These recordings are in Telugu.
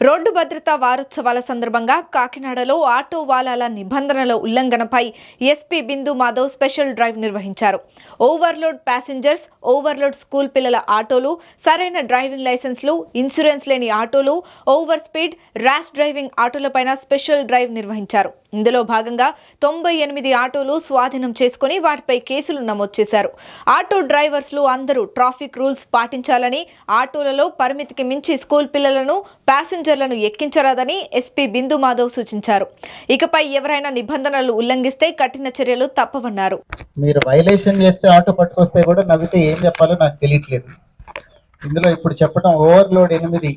రోడ్డు భద్రతా వారోత్సవాల సందర్భంగా కాకినాడలో ఆటో వాలాల నిబంధనల ఉల్లంఘనపై SP Bindu Madhav special drive నిర్వహించారు. ఓవర్లోడ్ ప్యాసింజర్స్ ఓవర్లోడ్ స్కూల్ పిల్లల ఆటోలు సరైన డ్రైవింగ్ లైసెన్స్లు ఇన్సూరెన్స్ లేని ఆటోలు ఓవర్ స్పీడ్ ర్యాష్ డ్రైవింగ్ ఆటోలపైన స్పెషల్ డ్రైవ్ నిర్వహించారు. ఇందులో భాగంగా తొంభై ఎనిమిది ఆటోలు స్వాధీనం చేసుకుని వాటిపై కేసులు నమోదు చేశారు. ఆటో డ్రైవర్స్లు అందరూ ట్రాఫిక్ రూల్స్ పాటించాలని ఆటోలలో పరిమితికి మించి స్కూల్ పిల్లలను ప్యాసింజర్లను ఎక్కించరాదని ఎస్పీ బిందు మాధవ్ సూచించారు. ఇకపై ఎవరైనా నిబంధనలు ఉల్లంఘిస్తే కఠిన చర్యలు తప్పవన్నారు. మీరు వైలేషన్ చేస్తే ఆటో పట్టుకొస్తే కూడా నవ్వితే ఏం చెప్పాలో నాకు తెలియట్లేదు. ఇందులో ఇప్పుడు చెప్పడం ఓవర్లోడ్ ఎనిమిది.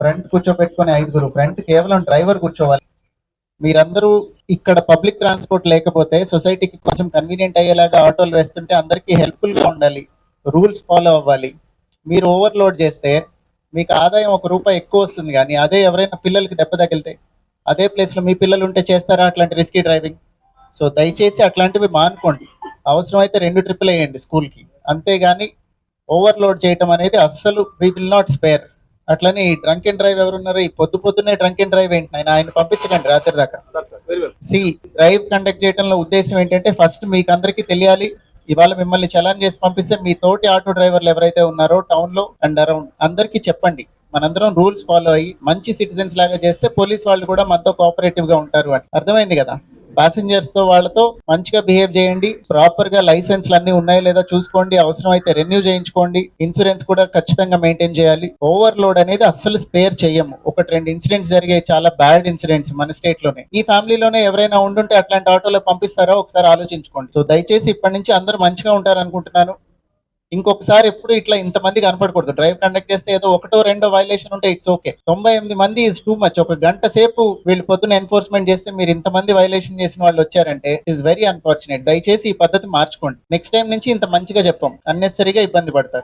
ఫ్రంట్ కూర్చోబెట్టుకుని ఐదుగురు. ఫ్రంట్ కేవలం డ్రైవర్ కూర్చోవాలి. మీరందరూ ఇక్కడ పబ్లిక్ ట్రాన్స్పోర్ట్ లేకపోతే సొసైటీకి కొంచెం కన్వీనియంట్ అయ్యేలాగా ఆటోలు వేస్తుంటే అందరికీ హెల్ప్ఫుల్గా ఉండాలి. రూల్స్ ఫాలో అవ్వాలి. మీరు ఓవర్లోడ్ చేస్తే మీకు ఆదాయం ఒక రూపాయి ఎక్కువ వస్తుంది కానీ అదే ఎవరైనా పిల్లలకి దెబ్బ తగిలితే అదే place లో మీ పిల్లలు ఉంటే చేస్తారా అట్లాంటి రిస్కీ డ్రైవింగ్ సో దయచేసి అట్లాంటివి మానుకోండి. అవసరమైతే రెండు ట్రిప్పులు వేయండి స్కూల్కి. అంతేగాని ఓవర్లోడ్ చేయటం అనేది అస్సలు వీ విల్ నాట్ స్పేర్ అట్లని డ్రంక్ అండ్ డ్రైవ్ ఎవరున్నారు? ఈ పొద్దు పొద్దున్నే డ్రంక్ అండ్ డ్రైవ్ ఏంటి ఆయన ఆయన పంపించకండి రాత్రి దాకా. సి డ్రైవ్ కండక్ట్ చేయడంలో ఉద్దేశం ఏంటంటే ఫస్ట్ మీకు అందరికీ తెలియాలి ఇవాళ మిమ్మల్ని చలాన్ చేసి పంపిస్తే మీ తోటి ఆటో డ్రైవర్లు ఎవరైతే ఉన్నారో టౌన్లో అండ్ అరౌండ్ అందరికీ చెప్పండి. మనందరం రూల్స్ ఫాలో అయ్యి మంచి సిటిజన్స్ లాగా చేస్తే పోలీస్ వాళ్ళు కూడా మనతో కోఆపరేటివ్గా ఉంటారు అని. అర్థమైంది కదా? ప్యాసింజర్స్తో వాళ్ళతో మంచిగా బిహేవ్ చేయండి. ప్రాపర్గా లైసెన్స్లు అన్ని ఉన్నాయో లేదో చూసుకోండి. అవసరం అయితే రెన్యూ చేయించుకోండి. ఇన్సూరెన్స్ కూడా ఖచ్చితంగా మెయింటైన్ చేయాలి. ఓవర్లోడ్ అనేది అస్సలు స్పేర్ చేయము ఒకటి రెండు ఇన్సిడెంట్స్ జరిగాయి. చాలా బ్యాడ్ ఇన్సిడెంట్స్ మన స్టేట్లోనే. ఈ ఫ్యామిలీలోనే ఎవరైనా ఉండుంటే అట్లాంటి ఆటోలో పంపిస్తారో? ఒకసారి ఆలోచించుకోండి. సో దయచేసి ఇప్పటి నుంచి అందరూ మంచిగా ఉంటారు అనుకుంటున్నాను ఇంకొకసారి ఎప్పుడు ఇట్లా ఇంతమంది కనపడకూడదు. డ్రైవ్ కండక్ట్ చేస్తే ఏదో ఒకటో రెండో వైలేషన్ ఉంటే ఇట్స్ ఓకే తొంభై ఎనిమిది మంది ఇస్ టూ మచ్ ఒక గంట సేపు వీళ్ళు పొద్దున ఎన్ఫోర్స్మెంట్ చేస్తే మీరు ఇంతమంది వైలేషన్ చేసిన వాళ్ళు వచ్చారంటే ఇస్ వెరీ అన్ఫార్చునేట్ దయచేసి ఈ పద్ధతి మార్చుకోండి. నెక్స్ట్ టైం నుంచి ఇంత మంచిగా చెప్పాం. అన్నెసరీగా ఇబ్బంది పడతారు.